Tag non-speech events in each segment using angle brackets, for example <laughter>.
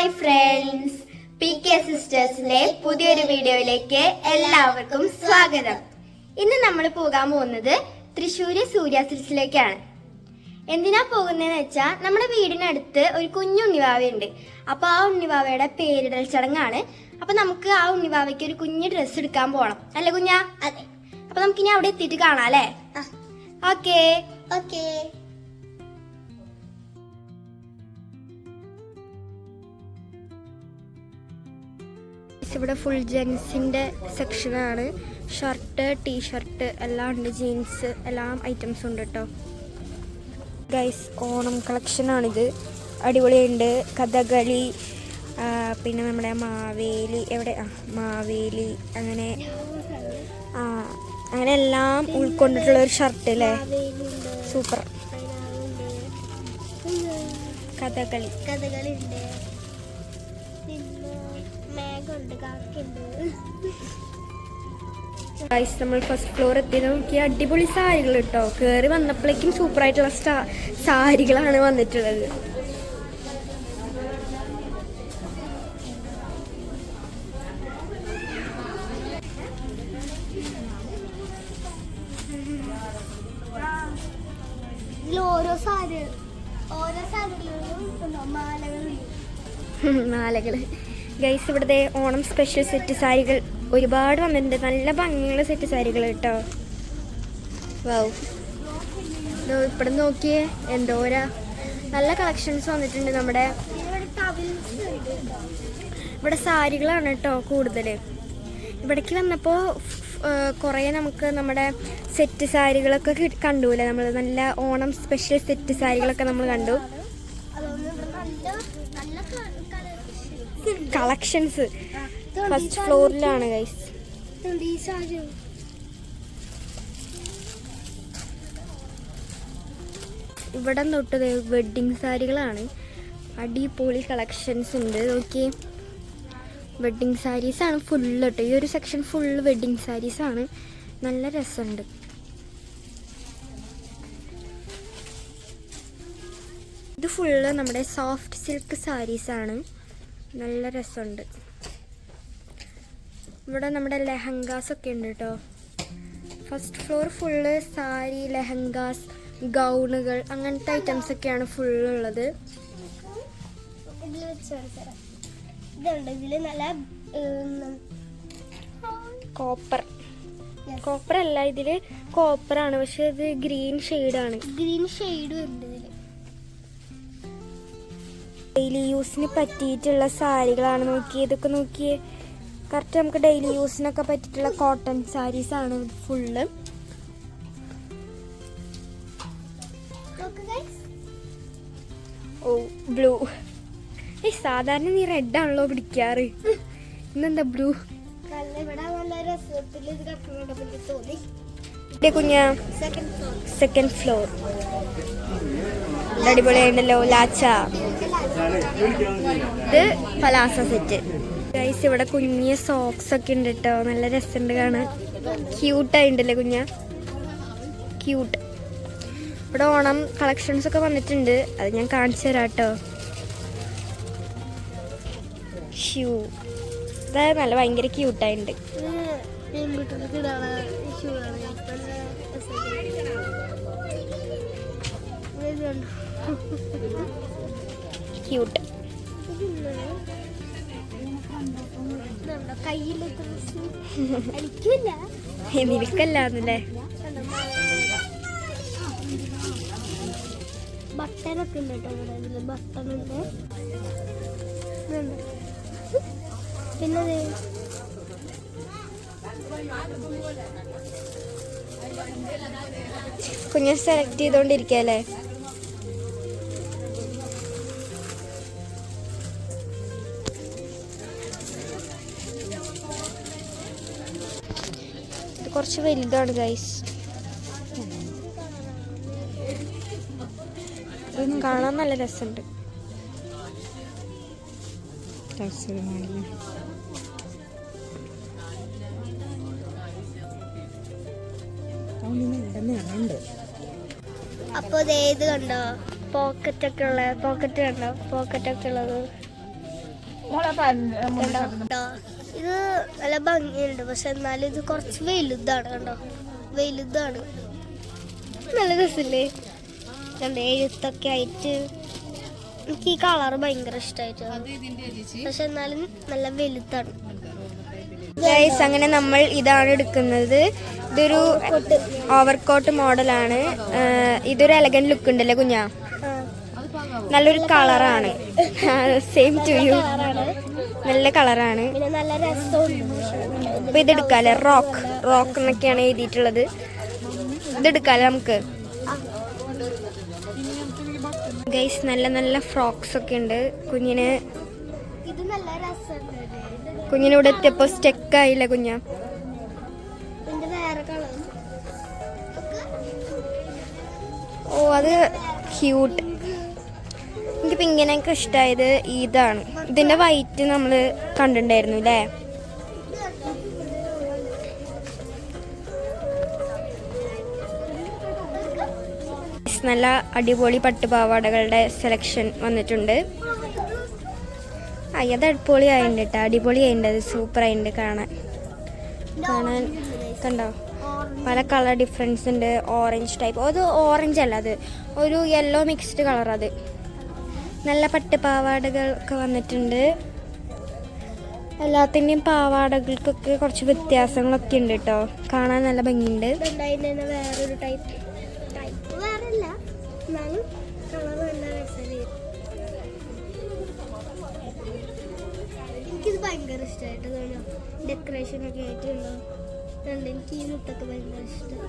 Hi friends P K സിസ്റ്റേഴ്സിന്റെ പുതിയൊരു വീഡിയോയിലേക്ക് എല്ലാവർക്കും സ്വാഗതം. ഇന്ന് നമ്മൾ പോകാൻ പോകുന്നത് തൃശ്ശൂര് സൂര്യ സിൽസിലേക്കാണ്. എന്തിനാ പോകുന്നതെന്ന് വെച്ചാൽ നമ്മുടെ വീടിനടുത്ത് ഒരു കുഞ്ഞു ഉണ്ണിവാവയുണ്ട് അപ്പൊ ആ ഉണ്ണിവാവയുടെ പേരിടൽ ചടങ്ങാണ്. അപ്പൊ നമുക്ക് ആ ഉണ്ണിവാവയ്ക്ക് ഒരു കുഞ്ഞു ഡ്രസ്സ് എടുക്കാൻ പോകണം അല്ലേ കുഞ്ഞാ? അതെ. അപ്പൊ നമുക്കിനി അവിടെ എത്തിയിട്ട് കാണാം അല്ലേ? ഓക്കേ ഓക്കേ ഇവിടെ ഫുൾ ജെൻസിന്റെ സെക്ഷനാണ് ഷർട്ട് ടീഷർട്ട് എല്ലാം ഉണ്ട്. ജീൻസ് എല്ലാം ഐറ്റംസും ഉണ്ട് കേട്ടോ ഗൈസ് ഓണം കളക്ഷനാണിത് അടിപൊളിയുണ്ട്. കഥകളി പിന്നെ നമ്മുടെ മാവേലി എവിടെ? മാവേലി അങ്ങനെ അങ്ങനെ എല്ലാം ഉൾക്കൊണ്ടിട്ടുള്ള ഒരു ഷർട്ട് അല്ലേ സൂപ്പർ കഥകളി. മേഘമുണ്ട് കാക്കുണ്ട് ഗൈസ് നമ്മൾ ഫസ്റ്റ് ഫ്ലോർ എത്തി നോക്കി അടിപൊളി സാരികൾ കേട്ടോ കേറി വന്നപ്പോഴേക്കും സൂപ്പർ ആയിട്ടുള്ള സ്റ്റാ സാരികളാണ് വന്നിട്ടുള്ളത്. ഓരോ സാരി ഓരോ സാരികളിലും മാലകളുണ്ട് <laughs> മാലകൾ. ഗൈസ് ഇവിടുത്തെ ഓണം സ്പെഷ്യൽ സെറ്റ് സാരികൾ ഒരുപാട് വന്നിട്ടുണ്ട്. നല്ല ഭംഗിയുള്ള സെറ്റ് സാരികൾ കേട്ടോ. വൗ ഇവിടെ നോക്കിയേ എന്തോരാ നല്ല കളക്ഷൻസ് വന്നിട്ടുണ്ട് നമ്മുടെ. ഇവിടെ സാരികളാണ് കേട്ടോ കൂടുതൽ ഇവിടേക്ക് വന്നപ്പോൾ കുറേ നമുക്ക് നമ്മുടെ സെറ്റ് സാരികളൊക്കെ കണ്ടുപോലെ നമ്മൾ നല്ല ഓണം സ്പെഷ്യൽ സെറ്റ് സാരികളൊക്കെ നമ്മൾ കണ്ടു. കളക്ഷൻസ് ഫസ്റ്റ് ഫ്ലോറിലാണ് ഗൈസ് ഇവിടെ തൊട്ട് വെഡ്ഡിങ് സാരികളാണ്. അടിപൊളി കളക്ഷൻസ് ഉണ്ട്. നോക്കി വെഡ്ഡിങ് സാരീസ് ആണ് ഫുള്ള് കേട്ടോ. ഈ ഒരു സെക്ഷൻ ഫുള്ള് വെഡ്ഡിങ് സാരീസ് ആണ്. നല്ല രസമുണ്ട്. ഇത് ഫുള്ള് നമ്മുടെ സോഫ്റ്റ് സിൽക്ക് സാരീസ് ആണ്. നല്ല രസമുണ്ട്. ഇവിടെ നമ്മുടെ ലെഹങ്കാസ് ഒക്കെ ഉണ്ട് കേട്ടോ first floor full sari lehengas ഗൗണുകൾ അങ്ങനത്തെ ഐറ്റംസ് ഒക്കെയാണ് ഫുള്ള് ഉള്ളത്. ഇതിൽ വെച്ച് കാണിച്ചുതരാം ഇതുണ്ട്. ഇതിൽ നല്ല കോപ്പർ. കോപ്പർ അല്ല ഇതിൽ കോപ്പർ ആണ് പക്ഷെ ഇത് ഗ്രീൻ ഷെയ്ഡാണ്. ഗ്രീൻ ഷെയ്ഡും ഉണ്ട്. ഇതിൽ ഡെയിലി യൂസിന് പറ്റിയിട്ടുള്ള സാരികളാണ് നോക്കിയേ. ഇതൊക്കെ നോക്കിയേ. കറക്റ്റ് നമുക്ക് ഡെയിലി യൂസിനൊക്കെ പറ്റിയിട്ടുള്ള കോട്ടൺ സാരീസ് ആണ് ഫുള്ള്. ഓ ബ്ലൂ ഏയ് സാധാരണ നീ റെഡ് ആണല്ലോ പിടിക്കാറ്. ഇന്നെന്താ ബ്ലൂ കുഞ്ഞാ? സെക്കൻഡ് ഫ്ലോർ അടിപൊളിയുണ്ടല്ലോ ലാച്ച. ഇത് പലാസ സെറ്റ്. ഗൈസ് ഇവിടെ കുഞ്ഞിയ സോക്സ് ഒക്കെ ഉണ്ട് കേട്ടോ നല്ല രസമുണ്ട് കാണാൻ. ക്യൂട്ടായിട്ടുണ്ടല്ലേ കുഞ്ഞ? ക്യൂട്ട് ഇവിടെ ഓണം കളക്ഷൻസ് ഒക്കെ വന്നിട്ടുണ്ട്. അത് ഞാൻ കാണിച്ചു തരാം കേട്ടോ ഷൂ അതായത് നല്ല ഭയങ്കര ക്യൂട്ടായിട്ടുണ്ട് ആണ് ക്യൂട്ട് കയ്യിൽ അടിക്കില്ല നിനക്കല്ലാന്നല്ലേ ബട്ടനൊക്കെ ഉണ്ട് കേട്ടോ ഇവിടെ ഇതിൽ. ബട്ടണുണ്ട് ഇതുണ്ട്. പിന്നെ കുഞ്ഞ് സെലക്ട് ചെയ്തോണ്ടിരിക്കല്ലേ? കുറച്ച് വലുതാണ് ഗൈസ് കാണാൻ നല്ല രസമുണ്ട്. അപ്പൊ ദേ ഇത് കണ്ടോ? പോക്കറ്റ് ഒക്കെ ഉള്ള പോക്കറ്റ് കണ്ടോ? പോക്കറ്റ് ഒക്കെ ഉള്ളത്. കേട്ടോ ഇത് നല്ല ഭംഗിയുണ്ട്. പക്ഷെ എന്നാലും ഇത് കുറച്ച് വലുതാണ് കണ്ടോ? വലുതാണ്. നല്ല രസമില്ലേ? കണ്ടോ? എഴുത്തൊക്കെ ആയിട്ട് എനിക്ക് ഈ കളർ ഭയങ്കര ഇഷ്ടമായിട്ട് പക്ഷെ എന്നാലും നല്ല വലുതാണ്. ഗൈസ് അങ്ങനെ നമ്മൾ ഇതാണ് എടുക്കുന്നത്. ഇതൊരു ഓവർകോട്ട് മോഡലാണ്. ഇതൊരു എലഗൻ ലുക്ക് ഉണ്ടല്ലേ കുഞ്ഞാ? നല്ലൊരു കളറാണ് സെയിം ടു യു നല്ല കളറാണ്. പിന്നെ നല്ല രസമുണ്ട്. അപ്പൊ ഇത് എടുക്കാല്ലേ റോക്ക്. റോക്ക് എന്നൊക്കെയാണ് എഴുതിയിട്ടുള്ളത്. ഇത് എടുക്കാല്ലേ നമുക്ക്? ഗൈസ് നല്ല നല്ല ഫ്രോക്സ് ഒക്കെ ഉണ്ട്. കുഞ്ഞിന് കുഞ്ഞിന് ഇവിടെ എത്തിയപ്പോ സ്റ്റെക്ക് ആയില്ല കുഞ്ഞ? ഓ അത് ക്യൂട്ട് എനിക്ക് പിങ്കിനൊക്കെ ഇഷ്ടമായത് ഇതാണ്. ഇതിന്റെ വൈറ്റ് നമ്മൾ കണ്ടിട്ടുണ്ടായിരുന്നു അല്ലേ നല്ല അടിപൊളി പട്ടുപാവാടകളുടെ സെലക്ഷൻ വന്നിട്ടുണ്ട്. ആ അത് ആയിട്ട് കേട്ടോ അടിപൊളിയായിട്ടുണ്ട് അത് സൂപ്പർ ആയിട്ടുണ്ട് കാണാൻ. കാണാൻ കണ്ടോ? പല കളർ ഡിഫറൻസ് ഉണ്ട്. ഓറഞ്ച് ടൈപ്പ് അത് ഓറഞ്ച് അല്ല അത് ഒരു യെല്ലോ മിക്സ്ഡ് കളർ അത്. നല്ല പട്ട് പാവാടകളൊക്കെ വന്നിട്ടുണ്ട്. എല്ലാത്തിന്റെയും പാവാടകൾക്കൊക്കെ കുറച്ച് വ്യത്യാസങ്ങളൊക്കെ ഉണ്ട് കേട്ടോ കാണാൻ നല്ല ഭംഗിയുണ്ട്. വേറൊരു ടൈപ്പ് ടൈപ്പ് വേറല്ല. എന്നാലും കളർ നല്ല ഒക്കെ ആയിട്ടുണ്ടോ എനിക്ക് ഈ മുട്ടൊക്കെ ഭയങ്കര ഇഷ്ടം.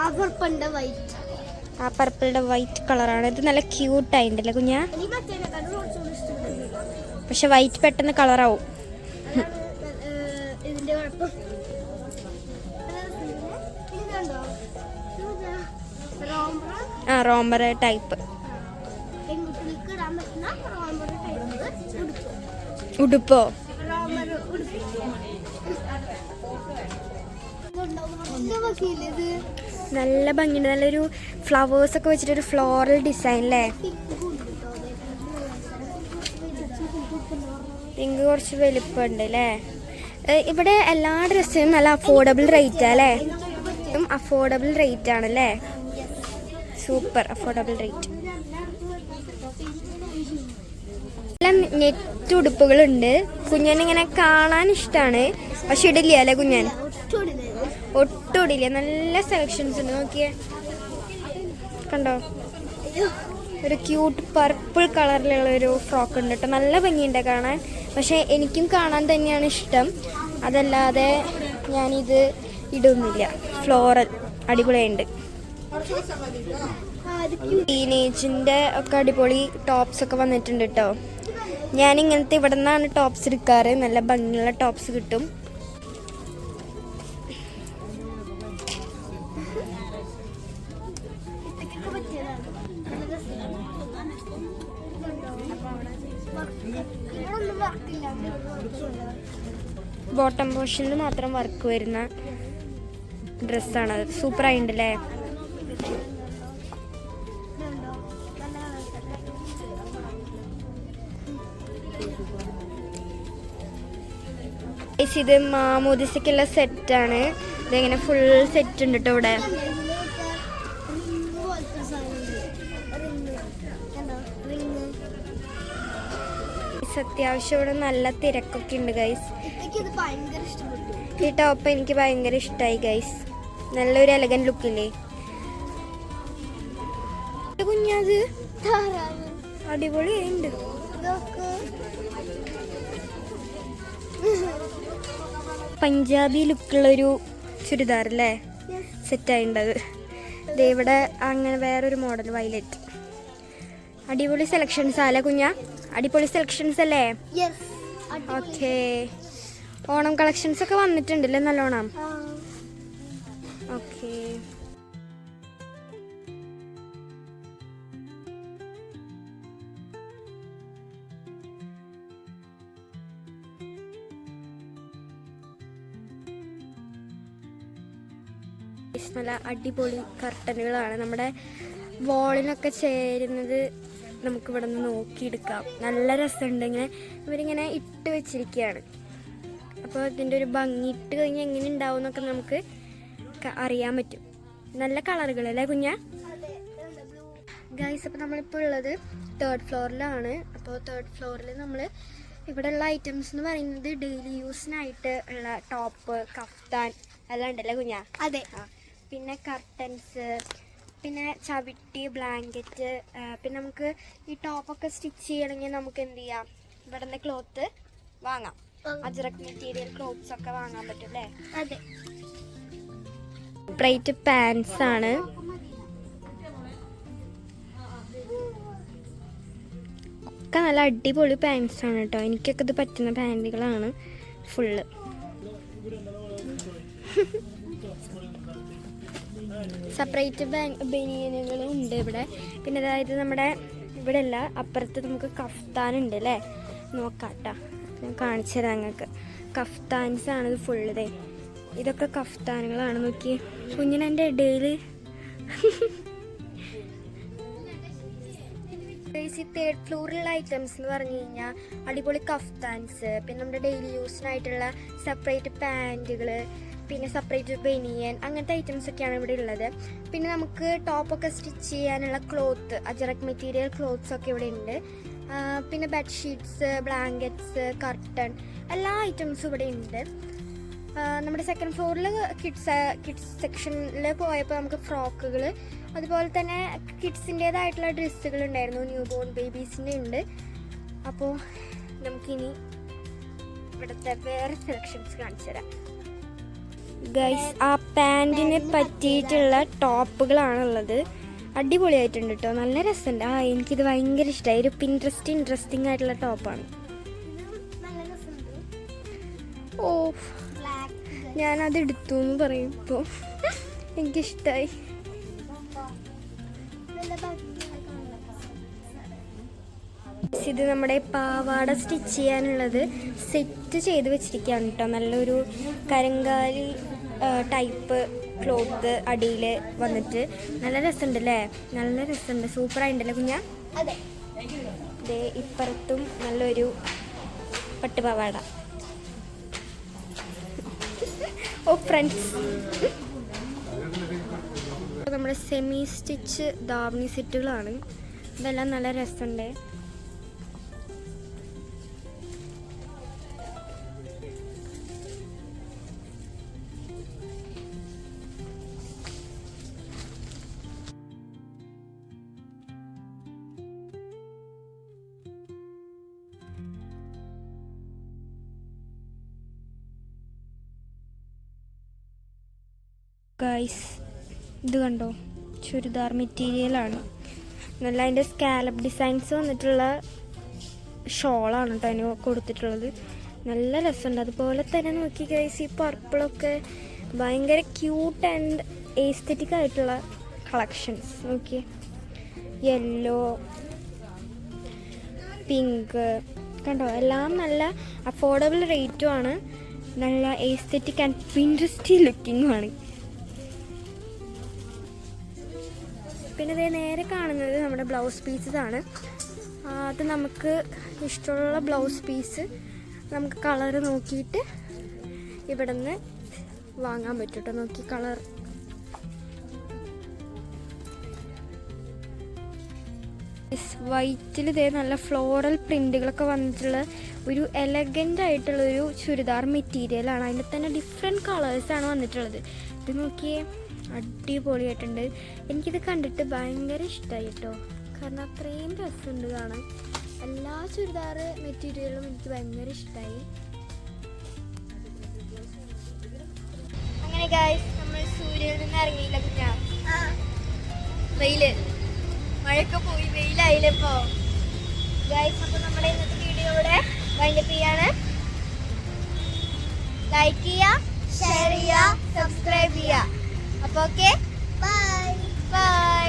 ആ പണ്ട വൈറ്റ് ആ പർപ്പിളുടെ വൈറ്റ് കളറാണ് ഇത് നല്ല ക്യൂട്ടായിട്ടുണ്ടല്ലേ കുഞ്ഞാ? പക്ഷെ വൈറ്റ് പെട്ടെന്ന് കളറാവും ആ റോംബർ ടൈപ്പ് ഉടുപ്പ് ഉടുപ്പ്? നല്ല ഭംഗിയുണ്ട്. നല്ലൊരു ഫ്ലവേഴ്സ് ഒക്കെ വെച്ചിട്ടൊരു ഫ്ലോറൽ ഡിസൈൻ അല്ലേ പിങ്ക് കുറച്ച് വലുപ്പമുണ്ട് അല്ലേ ഇവിടെ എല്ലാ ഡ്രസ്സിനും നല്ല അഫോർഡബിൾ റേറ്റ് അല്ലേ അഫോർഡബിൾ റേറ്റ് ആണല്ലേ സൂപ്പർ അഫോർഡബിൾ റേറ്റ് എല്ലാം നെറ്റ് ഉടുപ്പുകളുണ്ട്. കുഞ്ഞൻ ഇങ്ങനെ കാണാൻ ഇഷ്ടമാണ് പക്ഷെ ഇടില്ല അല്ലേ കുഞ്ഞൻ ഒട്ടും നല്ല സെലക്ഷൻസ് ഉണ്ട്. നോക്കിയേ. കണ്ടോ? ഒരു ക്യൂട്ട് പർപ്പിൾ കളറിലുള്ള ഒരു ഫ്രോക്ക് ഉണ്ട് കേട്ടോ നല്ല ഭംഗിയുണ്ട് കാണാൻ. പക്ഷെ എനിക്കും കാണാൻ തന്നെയാണ് ഇഷ്ടം. അതല്ലാതെ ഞാനിത് ഇടുന്നില്ല. ഫ്ലോറൽ അടിപൊളിയുണ്ട് ടീനേജിന്റെ ഒക്കെ അടിപൊളി ടോപ്സ് ഒക്കെ വന്നിട്ടുണ്ട് കേട്ടോ ഞാൻ ഇങ്ങനത്തെ ഇവിടെ നിന്നാണ് ടോപ്സ് എടുക്കാറ്. നല്ല ഭംഗിയുള്ള ടോപ്സ് കിട്ടും. ബോട്ടം പോർഷനിൽ മാത്രം വർക്ക് വരുന്ന ഡ്രസ്സാണ്. സൂപ്പർ ആയിട്ടുണ്ടല്ലേ ഇത് മാമോദിസക്കുള്ള സെറ്റാണ്. ഇതിങ്ങനെ ഫുൾ സെറ്റ് ഉണ്ട് കേട്ടോ ഇവിടെ അത്യാവശ്യം ഇവിടെ നല്ല തിരക്കൊക്കെ ഉണ്ട് ഗൈസ് ഈ ടോപ്പ് എനിക്ക് ഭയങ്കര ഇഷ്ടമായി ഗൈസ് നല്ലൊരു എലഗൻ ലുക്കില്ലേ കുഞ്ഞത് അടിപൊളി അടിപൊളിയുണ്ട് പഞ്ചാബി ലുക്കുള്ളൊരു ചുരിദാർ അല്ലേ? സെറ്റായിണ്ടത് ഇവിടെ അങ്ങനെ വേറൊരു മോഡൽ വയലറ്റ് അടിപൊളി സെലക്ഷൻസ് അല്ലേ കുഞ്ഞ? അടിപൊളി സെലക്ഷൻസ് അല്ലേ? ഓക്കെ ഓണം കളക്ഷൻസ് ഒക്കെ വന്നിട്ടുണ്ടല്ലേ നല്ലോണം? ഓക്കെ നല്ല അടിപൊളി കർട്ടനുകളാണ് നമ്മുടെ വോളിനൊക്കെ ചേരുന്നത് നമുക്കിവിടെ നിന്ന് നോക്കിയെടുക്കാം. നല്ല രസമുണ്ട് ഇങ്ങനെ. ഇവരിങ്ങനെ ഇട്ട് വെച്ചിരിക്കുകയാണ്. അപ്പോൾ ഇതിന്റെ ഒരു ഭംഗി ഇട്ട് കഴിഞ്ഞാൽ എങ്ങനെ ഉണ്ടാവും എന്നൊക്കെ നമുക്ക് അറിയാൻ പറ്റും. നല്ല കളറുകൾ അല്ലേ കുഞ്ഞ? ഗൈസ് അപ്പോൾ നമ്മളിപ്പോൾ ഉള്ളത് തേർഡ് ഫ്ലോറിലാണ് അപ്പോൾ തേർഡ് ഫ്ലോറിൽ നമ്മൾ ഇവിടെയുള്ള ഐറ്റംസ് എന്ന് പറയുന്നത് ഡെയിലി യൂസിനായിട്ട് ഉള്ള ടോപ്പ് കഫ്താൻ എല്ലാം ഉണ്ടല്ലേ കുഞ്ഞ? അതെ. ആ പിന്നെ കർട്ടൻസ് പിന്നെ ചവിട്ടി ബ്ലാങ്കറ്റ് പിന്നെ നമുക്ക് ഈ ടോപ്പൊക്കെ സ്റ്റിച്ച് ചെയ്യണമെങ്കിൽ നമുക്ക് എന്ത് ചെയ്യാം? ഇവിടെ നിന്ന് ക്ലോത്ത് വാങ്ങാം. അജറക് മെറ്റീരിയൽ ക്ലോത്ത്സ് ഒക്കെ വാങ്ങാൻ പറ്റും അല്ലേ അതെ. ബ്രൈറ്റ് പാൻസ് ആണ്. ഒക്കെ നല്ല അടിപൊളി പാൻസ് ആണ് കേട്ടോ. എനിക്കൊക്കെ ഇത് പറ്റുന്ന പാന്റുകളാണ് ഫുള്ള് സെപ്പറേറ്റ് ബനിയനുകളും ഉണ്ട് ഇവിടെ. പിന്നെ അതായത് നമ്മുടെ ഇവിടെ അല്ല അപ്പുറത്ത് നമുക്ക് കഫ്താനുണ്ട് അല്ലേ? നോക്കാട്ടാ. ഞാൻ കാണിച്ചു തരാം നിങ്ങൾക്ക്. കഫ്താൻസ് ആണ് ഇത് ഫുള്ള് ഇതേ. ഇതൊക്കെ കഫ്താനുകളാണ്. നോക്കി. കുഞ്ഞിന് എന്റെ ഇടയിൽ. ഈ തേർഡ് ഫ്ലോറിലുള്ള ഐറ്റംസ് എന്ന് പറഞ്ഞു കഴിഞ്ഞാൽ അടിപൊളി കഫ്താൻസ് പിന്നെ നമ്മുടെ ഡെയിലി യൂസിനായിട്ടുള്ള സെപ്പറേറ്റ് പാന്റുകൾ പിന്നെ സെപ്പറേറ്റ് ബനിയൻ അങ്ങനത്തെ ഐറ്റംസ് ഒക്കെയാണ് ഇവിടെ ഉള്ളത്. പിന്നെ നമുക്ക് ടോപ്പൊക്കെ സ്റ്റിച്ച് ചെയ്യാനുള്ള ക്ലോത്ത് അജറക് മെറ്റീരിയൽ ക്ലോത്ത്സ് ഒക്കെ ഇവിടെ ഉണ്ട്. പിന്നെ ബെഡ്ഷീറ്റ്സ് ബ്ലാങ്കറ്റ്സ് കർട്ടൺ എല്ലാ ഐറ്റംസും ഇവിടെ ഉണ്ട്. നമ്മുടെ സെക്കൻഡ് ഫ്ലോറിൽ കിഡ്സ് കിഡ്സ് സെക്ഷനിൽ പോയപ്പോൾ നമുക്ക് ഫ്രോക്കുകൾ അതുപോലെ തന്നെ കിഡ്സിന്റേതായിട്ടുള്ള ഡ്രസ്സുകൾ ഉണ്ടായിരുന്നു. ന്യൂ ബോൺ ബേബീസിന്റെ ഉണ്ട്. അപ്പോൾ നമുക്കിനി ഇവിടുത്തെ വേറെ സെലക്ഷൻസ് കാണിച്ചു തരാം. ഗൈസ് ആ പാന്റിനെ പറ്റിയിട്ടുള്ള ടോപ്പുകളാണുള്ളത് അടിപൊളിയായിട്ടുണ്ട് കേട്ടോ നല്ല രസമുണ്ട്. ആ എനിക്കിത് ഭയങ്കര ഇഷ്ടമായി ഒരു പിൻട്രസ്റ്റ് ഇൻട്രസ്റ്റിംഗ് ആയിട്ടുള്ള ടോപ്പാണ് ഓ ഞാനത് എടുത്തു എന്ന് പറയും ഇപ്പോൾ എനിക്കിഷ്ടമായി ഇത് നമ്മുടെ പാവാട സ്റ്റിച്ച് ചെയ്യാനുള്ളത് സെറ്റ് ചെയ്ത് വെച്ചിരിക്കുകയാണ് കേട്ടോ നല്ലൊരു കരങ്കാലി ടൈപ്പ് ക്ലോത്ത് അടിയിൽ വന്നിട്ട് നല്ല രസമുണ്ട് അല്ലേ നല്ല രസമുണ്ട്. സൂപ്പറായിട്ടുണ്ടല്ലേ കുഞ്ഞാ? അതെ. ദേ ഇപ്പുറത്തും നല്ലൊരു പട്ടുപാവാട ഓ ഫ്രണ്ട്സ് നമ്മുടെ സെമി സ്റ്റിച്ച് ദാവണി സെറ്റുകളാണ് ഇതെല്ലാം നല്ല രസമുണ്ട്. ഗൈസ് ഇത് കണ്ടോ? ചുരിദാർ മെറ്റീരിയലാണ് നല്ല അതിന്റെ സ്കാലപ്പ് ഡിസൈൻസ് വന്നിട്ടുള്ള ഷോളാണ് കേട്ടോ അതിന് കൊടുത്തിട്ടുള്ളത്. നല്ല രസമുണ്ട്. അതുപോലെ തന്നെ നോക്കി ഗൈസ് ഈ പർപ്പിളൊക്കെ ഭയങ്കര ക്യൂട്ട് ആൻഡ് ഏസ്തറ്റിക് ആയിട്ടുള്ള കളക്ഷൻസ് നോക്കി യെല്ലോ പിങ്ക് കണ്ടോ? എല്ലാം നല്ല അഫോർഡബിൾ റേറ്റുമാണ് നല്ല ഏസ്തറ്റിക് ആൻഡ് പിൻട്രസ്റ്റി ലുക്കിങ്ങും പിന്നെ ഇതേ നേരെ കാണുന്നത് നമ്മുടെ ബ്ലൗസ് പീസസ് ആണ്. അത് നമുക്ക് ഇഷ്ടമുള്ള ബ്ലൗസ് പീസ് നമുക്ക് കളർ നോക്കിയിട്ട് ഇവിടെ നിന്ന് വാങ്ങാൻ പറ്റും കേട്ടോ നോക്കി കളർ. വൈറ്റിൽ ഇതേ നല്ല ഫ്ലോറൽ പ്രിന്റുകളൊക്കെ വന്നിട്ടുള്ള ഒരു എലഗന്റ് ആയിട്ടുള്ളൊരു ചുരിദാർ മെറ്റീരിയലാണ് അതിന്റെ തന്നെ ഡിഫറെന്റ് കളേഴ്സാണ് വന്നിട്ടുള്ളത്. ഇത് നോക്കിയേ. അടിപൊളിയായിട്ടുണ്ട്. എനിക്കിത് കണ്ടിട്ട് ഭയങ്കര ഇഷ്ടമായി കേട്ടോ. കാരണം അത്രയും രസമുണ്ട് കാണാൻ. എല്ലാ ചുരിദാർ മെറ്റീരിയലും എനിക്ക് ഭയങ്കര ഇഷ്ടമായി അങ്ങനെ ഗായ്സ് നമ്മൾ സൂര്യനിൽ നിന്ന് ഇറങ്ങിയില്ല കുഞ്ഞാ. വെയിൽ. മഴയൊക്കെ പോയി വെയിലായില്ലേ ഇപ്പോ? ഗൈസ് അപ്പൊ നമ്മുടെ ഇന്നത്തെ വീഡിയോ ഇവിടെ വൈൻഡപ്പ് ചെയ്യാണ്. ലൈക്ക് ചെയ്യുക ഷെയർ ചെയ്യുക സബ്സ്ക്രൈബ് ചെയ്യുക അപ്പൊ ഓക്കെ ബൈ ബൈ